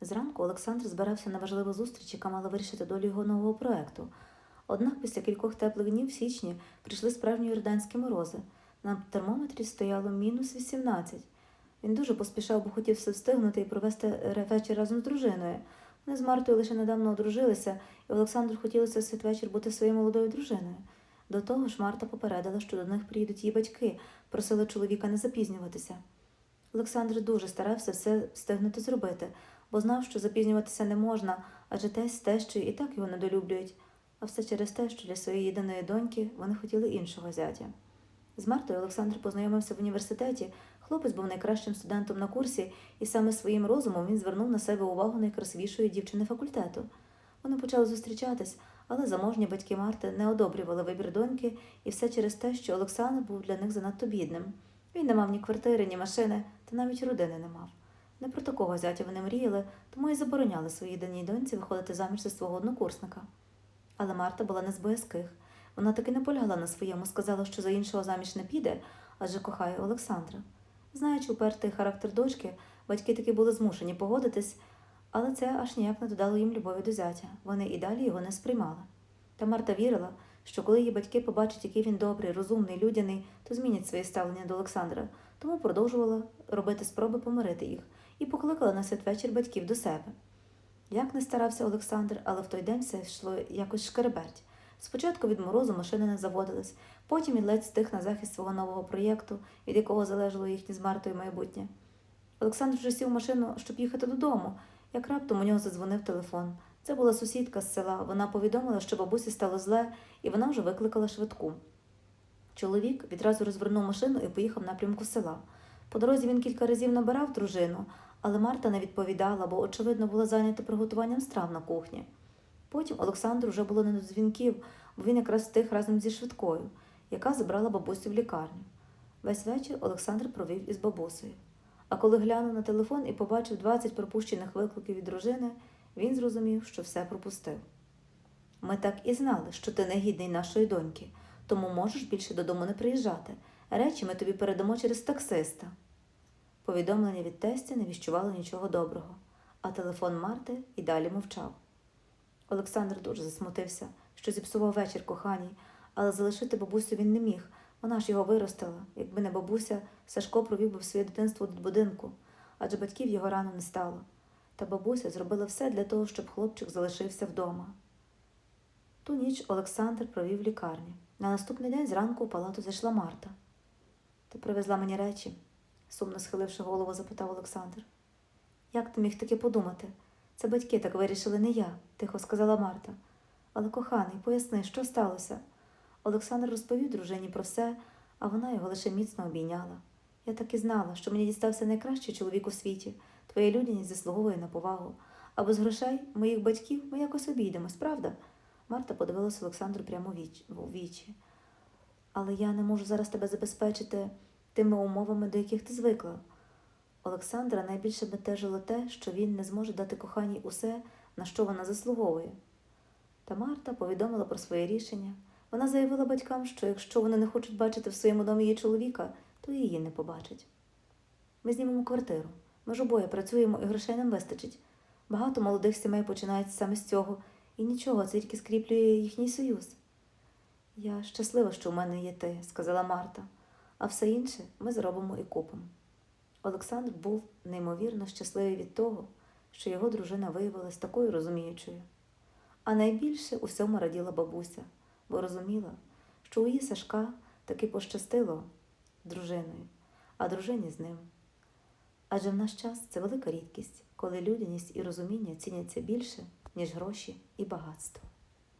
Зранку Олександр збирався на важливу зустріч, яка мала вирішити долю його нового проекту. Однак після кількох теплих днів в січні прийшли справжні йорданські морози. На термометрі стояло мінус 18. Він дуже поспішав, бо хотів все встигнути і провести вечір разом з дружиною. Вони з Мартою лише недавно одружилися, і Олександру хотілося в святвечір бути своєю молодою дружиною. До того ж, Марта попередила, що до них приїдуть її батьки, просили чоловіка не запізнюватися. Олександр дуже старався все встигнути зробити, бо знав, що запізнюватися не можна, адже з тещою і так його недолюблюють, а все через те, що для своєї єдиної доньки вони хотіли іншого зятя. З Мартою Олександр познайомився в університеті. Хлопець був найкращим студентом на курсі, і саме своїм розумом він звернув на себе увагу найкрасивішої дівчини факультету. Вони почали зустрічатись, але заможні батьки Марти не одобрювали вибір доньки, і все через те, що Олександр був для них занадто бідним. Він не мав ні квартири, ні машини, та навіть родини не мав. Не про такого зятя вони мріяли, тому і забороняли своїй даній доньці виходити заміж за свого однокурсника. Але Марта була не з боязких. Вона таки наполягла на своєму, сказала, що за іншого заміж не піде, адже кохає Олександра. Знаючи упертий характер дочки, батьки таки були змушені погодитись, але це аж ніяк не додало їм любові до зятя. Вони і далі його не сприймали. Та Марта вірила, що коли її батьки побачать, який він добрий, розумний, людяний, то змінять своє ставлення до Олександра, тому продовжувала робити спроби помирити їх покликала на святвечір батьків до себе. Як не старався Олександр, але в той день все йшло якось шкереберть. Спочатку від морозу машини не заводились, потім він ледь стих на захист свого нового проєкту, від якого залежало їхнє з Мартою майбутнє. Олександр вже сів в машину, щоб їхати додому, як раптом у нього задзвонив телефон. Це була сусідка з села. Вона повідомила, що бабусі стало зле, і вона вже викликала швидку. Чоловік відразу розвернув машину і поїхав напрямку села. По дорозі він кілька разів набирав дружину, але Марта не відповідала, бо, очевидно, була зайнята приготуванням страв на кухні. Потім Олександру вже було не до дзвінків, бо він якраз встиг разом зі швидкою, яка забрала бабусю в лікарню. Весь вечір Олександр провів із бабусею. А коли глянув на телефон і побачив 20 пропущених викликів від дружини, він зрозумів, що все пропустив. Ми так і знали, що ти негідний нашої доньки, тому можеш більше додому не приїжджати. Речі ми тобі передамо через таксиста. Повідомлення від тестя не віщувало нічого доброго, а телефон Марти і далі мовчав. Олександр дуже засмутився, що зіпсував вечір коханій, але залишити бабусю він не міг. Вона ж його виростила. Якби не бабуся, Сашко провів би своє дитинство до будинку, адже батьків його рано не стало. Та бабуся зробила все для того, щоб хлопчик залишився вдома. Ту ніч Олександр провів в лікарні. На наступний день зранку у палату зайшла Марта. Ти привезла мені речі? Сумно схиливши голову, запитав Олександр. Як ти міг таки подумати? Це батьки так вирішили, не я, тихо сказала Марта. Але, коханий, поясни, що сталося? Олександр розповів дружині про все, а вона його лише міцно обійняла. Я так і знала, що мені дістався найкращий чоловік у світі. Твоя людяність заслуговує на повагу. А без грошей моїх батьків ми якось обійдемось, правда? Марта подивилася Олександру прямо в вічі. Але я не можу зараз тебе забезпечити тими умовами, до яких ти звикла. Олександра найбільше бентежило те, що він не зможе дати коханій усе, на що вона заслуговує. Та Марта повідомила про своє рішення. Вона заявила батькам, що якщо вони не хочуть бачити в своєму домі її чоловіка, то її не побачать. Ми знімемо квартиру. Ми ж обоє працюємо і грошей нам вистачить. Багато молодих сімей починають саме з цього, і нічого, це тільки скріплює їхній союз. Я щаслива, що в мене є ти, сказала Марта, а все інше ми зробимо і купимо. Олександр був неймовірно щасливий від того, що його дружина виявилась такою розуміючою. А найбільше у всьому раділа бабуся, бо розуміла, що у її Сашка таки пощастило дружиною, а дружині з ним. Адже в наш час це велика рідкість, коли людяність і розуміння ціняться більше, ніж гроші і багатство.